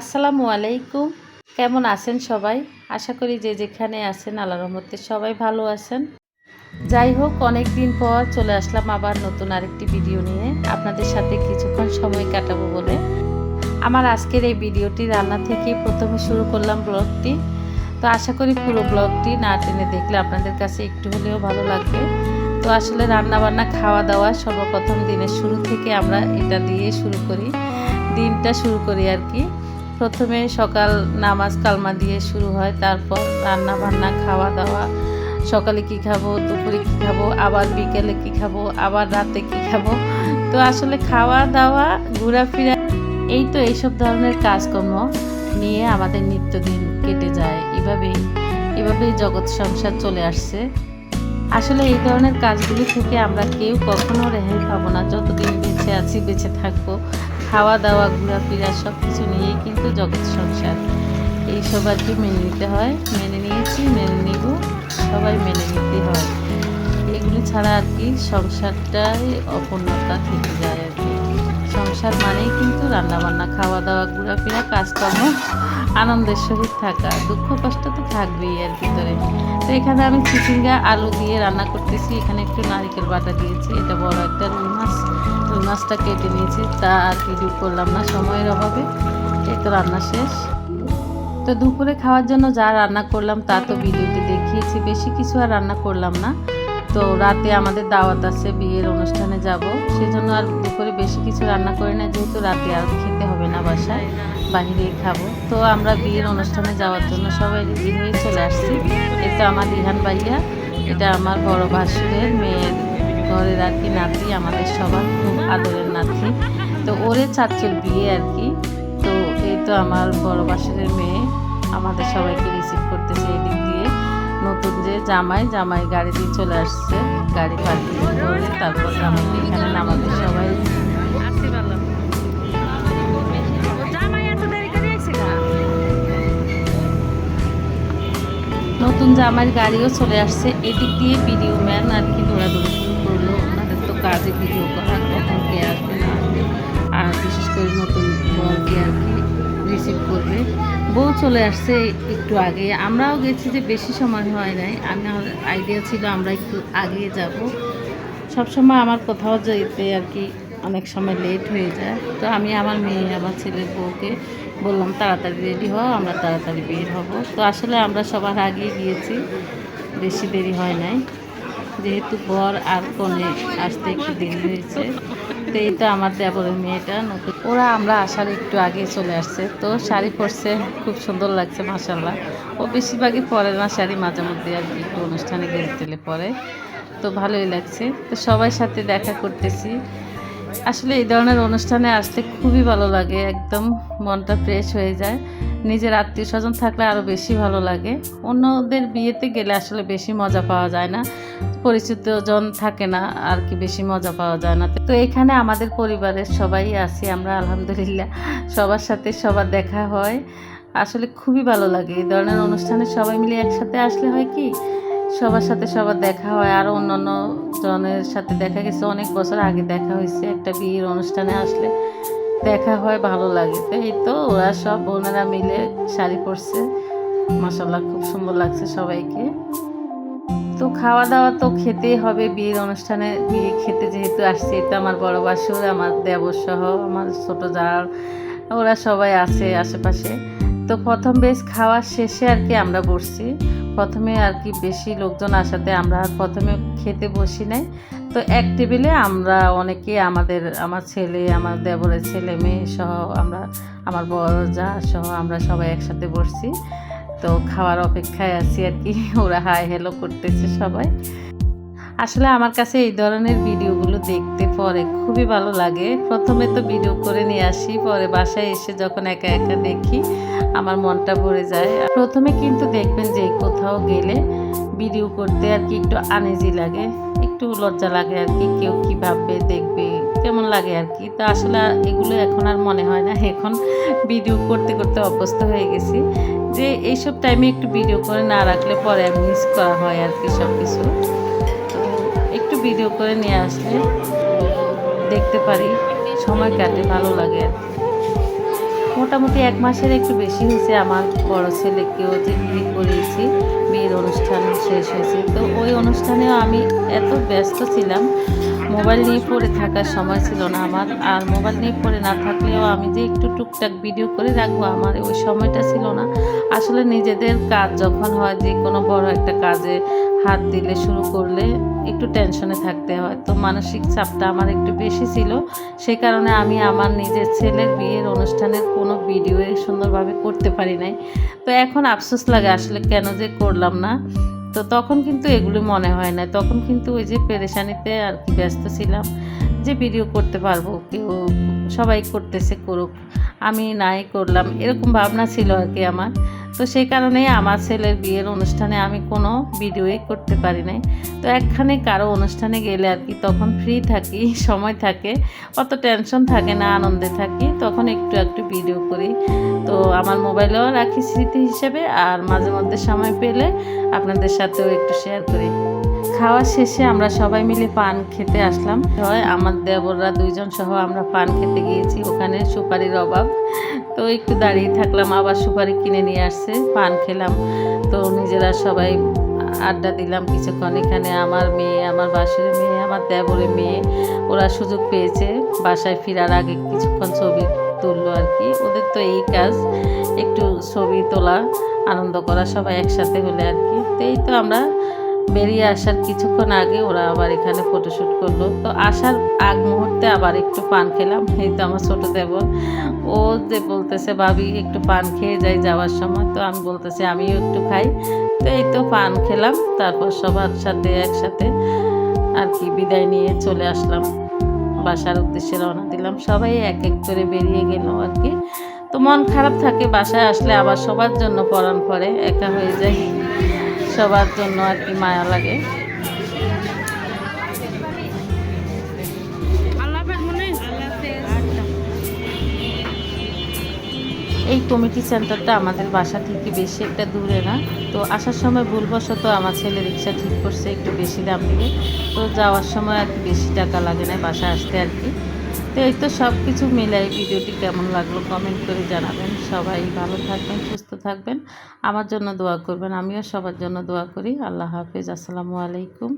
আসসালামু আলাইকুম। কেমন আছেন সবাই? আশা করি যে যেখানে আছেন আল্লাহ রহমতে সবাই ভালো আছেন। যাই হোক অনেক দিন পর চলে আসলাম আবার নতুন আরেকটি ভিডিও নিয়ে। আপনাদের সাথে কিছুক্ষণ সময় কাটাবো বলে। আমার আজকের এই ভিডিওটি রান্না থেকে প্রথমে শুরু করলাম ব্লগটি। তো আশা করি পুরো ব্লগটি না টেনে দেখলে আপনাদের কাছে একটু হলেও ভালো লাগবে। তো আসলে রান্না বান্না খাওয়া দাওয়া সর্বপ্রথম দিনের শুরু থেকে আমরা এটা দিয়ে শুরু করি। দিনটা শুরু করি আর কি। প্রথমে সকাল নামাজ কালমা দিয়ে শুরু হয়, তারপর রান্না বান্না খাওয়া দাওয়া সকালে কি খাব, দুপুরে কি খাব, আবার বিকেলে কি খাব, আবার রাতে কি খাব। তো আসলে খাওয়া দাওয়া ঘোরাফেরা, এই তো এইসব ধরনের কাজকর্ম নিয়ে আমাদের নিত্যদিন কেটে যায়। এভাবেই এভাবেই জগৎ সংসার চলে আসছে। আসলে এই ধরনের কাজগুলি থেকে আমরা কেউ কখনো রেহাই পাবো না। যতদিন বেঁচে আছি, বেঁচে থাকব, খাওয়া দাওয়া, ঘোরাফেরা সব কিছু নিয়েই কিন্তু জগৎ সংসার। এইসব আর কি মেনে নিতে হয়? মেনে নিয়েছি, মেনে নিব, সবাই মেনে নিতে হয়। এগুলি ছাড়া আর কি সংসারটাই অপূর্ণতা থেকে যায় সংসার মানেই কিন্তু রান্নাবান্না খাওয়া দাওয়া ঘোরাফেরা, কাজকর্ম, আনন্দের সহিত থাকা, দুঃখ কষ্ট তো থাকবেই এর ভিতরে। তো এখানে আমি চিচিঙ্গা আলু দিয়ে রান্না করতেছি। এখানে একটু নারিকেল বাটা দিয়েছি। এটা বড় একটা রুই মাছ। রুই মাছটা কেটে নিয়েছি। তা আর ভিডিও করলাম না সময়ের অভাবে। এই তো রান্না শেষ। তো দুপুরে খাওয়ার জন্য যা রান্না করলাম তা তো ভিডিওতে দেখিয়েছি। বেশি কিছু আর রান্না করলাম না। তো রাতে আমাদের দাওয়াত আছে, বিয়ের অনুষ্ঠানে যাব। সেজন্য আর দুপুরে বেশি কিছু রান্না করি না, যেহেতু রাতে আর খেতে হবে না বাসায়, বাহিরেই খাব। তো আমরা বিয়ের অনুষ্ঠানে যাওয়ার জন্য সবাই রেডি হয়ে চলে আসছি। এটা আমার রিহান ভাইয়া, এটা আমার বড় ভাসুরের মেয়ের ঘরের আর কি নাতি, আমাদের সবার খুব আদরের নাতি। তো ওরে চাচ্চুর বিয়ে আর কি। তো এই তো আমার বড় বাসুরের মেয়ে, আমাদের সবাইকে রিসিভ করতেছে। নতুন যে জামাই জামাই গাড়ি দিয়ে চলে আসছে, গাড়ি পার্কিং করে তারপর জামাইকে এখানে নামাবে সবাই। নতুন জামাইয়ের গাড়িও চলে আসছে, এদিক দিয়ে ভিডিও ম্যান আর কি দৌড়াদৌড়ি করল, ওনাদের তো কাজে চলে আসছে একটু আগে। আমরাও গেছি যে বেশি সময় হয় নাই। আমার আইডিয়া ছিল আমরা একটু আগে যাব। সবসময় আমার কোথাও যেতে আর কি অনেক সময় লেট হয়ে যায়। তো আমি আমার মেয়ে, আমার ছেলের বউকে বললাম, তাড়াতাড়ি রেডি হও, আমরা তাড়াতাড়ি বের হব। তো আসলে আমরা সবার আগে গিয়েছি। বেশি দেরি হয় নাই। যেহেতু বর আর কনে আসতে একটু দেরি হয়েছে। তো তো আমার দেবরের মেয়েটা নতুন। ওরা আমরা আসার একটু আগে চলে আসছে। তো শাড়ি পরছে, খুব সুন্দর লাগছে মাসাল্লাহ ও বেশিরভাগই পরে না, শাড়ি মাঝে মধ্যে আর কি একটু অনুষ্ঠানে গেলে তেলে পরে। তো ভালোই লাগছে। তো সবাই সাথে দেখা করতেছি। আসলে এই ধরনের অনুষ্ঠানে আসতে খুবই ভালো লাগে, একদম মনটা ফ্রেশ হয়ে যায়। নিজের আত্মীয় স্বজন থাকলে আরও বেশি ভালো লাগে। অন্যদের বিয়েতে গেলে আসলে বেশি মজা পাওয়া যায় না। পরিচিত জন থাকে না, আর কি বেশি মজা পাওয়া যায় না। তো এখানে আমাদের পরিবারের সবাই আছি আমরা, আলহামদুলিল্লাহ। সবার সাথে সবার দেখা হয়। আসলে খুবই ভালো লাগে। এই ধরনের অনুষ্ঠানে সবাই মিলে একসাথে আসলে হয় কি, সবার সাথে সবার দেখা হয়। আরও অন্যান্য জনের সাথে দেখা গেছে। অনেক বছর আগে দেখা হয়েছে একটা বিয়ের অনুষ্ঠানে আসলে। দেখা হয়, ভালো লাগে। এই তো, ওরা সব বোনেরা মিলে শাড়ি পরছে। মশাল্লা খুব সুন্দর লাগছে সবাইকে। তো খাওয়া দাওয়া তো খেতেই হবে। বিয়ের অনুষ্ঠানে বিয়ে খেতে যেহেতু আসছে তো আমার বড় বাসুর আমার দেবর সহ, আমার ছোটো যার, ওরা সবাই আছে আশেপাশে। তো প্রথম বেশ খাওয়া শেষে আর কি আমরা বসছি। প্রথমে আর কি বেশি লোকজন আসাতে আমরা প্রথমে খেতে বসি নাই। তো এক টেবিলে আমরা অনেকে আমাদের, আমার ছেলে, আমার দেবরের ছেলে, মেয়ে সহ আমরা, আমার বড় যা সহ আমরা সবাই একসাথে বসছি। তো খাওয়ার অপেক্ষায় আছি আর কি। ওরা হাই হ্যালো করতেছে সবাই। আসলে আমার কাছে এই ধরনের ভিডিওগুলো দেখতে পরে খুবই ভালো লাগে। প্রথমে তো ভিডিও করে নিয়ে আসি, পরে বাসায় এসে যখন একা একা দেখি, আমার মনটা ভরে যায়। প্রথমে কিন্তু দেখবেন যে কোথাও গেলে ভিডিও করতে আর কি একটু আনেজি লাগে, একটু লজ্জা লাগে আর কি, কেউ কী ভাববে দেখবে, কেমন লাগে আর কি। তো আসলে এগুলো এখন আর মনে হয় না, এখন ভিডিও করতে করতে অভ্যস্ত হয়ে গেছি। যে এইসব টাইমে একটু ভিডিও করে না রাখলে পরে মিস করা হয় আর কি সব কিছু ভিডিও করে নিয়ে আসলে দেখতে পারি, সময় কাটে, ভালো লাগে মোটামুটি এক মাসের একটু বেশি হয়েছে আমার বড় ছেলেকেও যে বিয়ে করিয়েছি, বিয়ের অনুষ্ঠান শেষ হয়েছে। তো ওই অনুষ্ঠানেও আমি এত ব্যস্ত ছিলাম, মোবাইল নিয়ে পড়ে থাকার সময় ছিল না আমার। আর মোবাইল নিয়ে পড়ে না থাকলেও আমি যে একটু টুকটাক ভিডিও করে রাখব, আমার ওই সময়টা ছিল না। আসলে নিজেদের কাজ যখন হয়, যে কোনো বড় একটা কাজে হাত দিলে শুরু করলে একটু টেনশনে থাকতে হয়। তো মানসিক চাপটা আমার একটু বেশি ছিল। সেই কারণে আমি আমার নিজের ছেলের বিয়ের অনুষ্ঠানের কোনো ভিডিও সুন্দরভাবে করতে পারি নাই। তো এখন আফসোস লাগে আসলে কেন যে করলাম না। তো তখন কিন্তু এগুলো মনে হয় না। তখন কিন্তু ওই যে পেরেশানিতে আর কি ব্যস্ত ছিলাম যে ভিডিও করতে পারব কেউ সবাই করতেছে করুক, আমি নাই করলাম, এরকম ভাবনা ছিল আর কি আমার। তো সেই কারণেই আমার ছেলের বিয়ের অনুষ্ঠানে আমি কোনো ভিডিওই করতে পারি নাই। তো একখানে কারও অনুষ্ঠানে গেলে আর কি তখন ফ্রি থাকি, সময় থাকে, অত টেনশন থাকে না, আনন্দে থাকি, তখন একটু একটু ভিডিও করি। তো আমার মোবাইলেও রাখি স্মৃতি হিসেবে, আর মাঝে মধ্যে সময় পেলে আপনাদের সাথেও একটু শেয়ার করি। খাওয়া শেষে আমরা সবাই মিলে পান খেতে আসলাম। হয়, আমার দেবররা দুইজন সহ আমরা পান খেতে গিয়েছি। ওখানে সুপারির অভাব। তো একটু দাঁড়িয়ে থাকলাম, আবার সুপারি কিনে নিয়ে আসছে, পান খেলাম। তো নিজেরা সবাই আড্ডা দিলাম কিছুক্ষণ। এখানে আমার মেয়ে, আমার বাসুর মেয়ে, আমার দেবরের মেয়ে, ওরা সুযোগ পেয়েছে। বাসায় ফেরার আগে কিছুক্ষণ ছবি তুললো আর কি। ওদের তো এই কাজ, একটু ছবি তোলা, আনন্দ করা, সবাই একসাথে হলে আর কি। তো এই তো আমরা বেরিয়ে আসার কিছুক্ষণ আগে ওরা আবার এখানে ফটোশ্যুট করল। তো আসার আগ মুহূর্তে আবার একটু পান খেলাম। এই তো আমার ছোটো দেবর ও যে বলতেছে, ভাবি, একটু পান খেয়ে যাই যাওয়ার সময়। তো আমি বলতেছি, আমিও একটু খাই। তো এই তো পান খেলাম। তারপর সবার সাথে একসাথে আর কি বিদায় নিয়ে চলে আসলাম। বাসার উদ্দেশ্যে রওনা দিলাম। সবাই এক এক করে বেরিয়ে গেল আর কি। তো মন খারাপ থাকে, বাসায় আসলে আবার সবার জন্য পরাণ পড়ে একা হয়ে যায় সবার জন্য আর কি মায়া লাগে। এই কমিটি সেন্টারটা আমাদের বাসা থেকে বেশি একটা দূরে না। তো আসার সময় ভুলবশত আমার ছেলে রিক্সা ঠিক করছে, একটু বেশি দাম দিয়ে তো যাওয়ার সময় আর কি বেশি টাকা লাগে না বাসা আসতে আর কি। তো এই তো সব কিছু মিলাই ভিডিওটি কেমন লাগল কমেন্ট করে জানাবেন। সবাই ভালো থাকবেন, সুস্থ থাকবেন। আমার জন্য দোয়া করবেন, আমিও সবার জন্য দোয়া করি। আল্লাহ হাফিজ, আসসালামু আলাইকুম।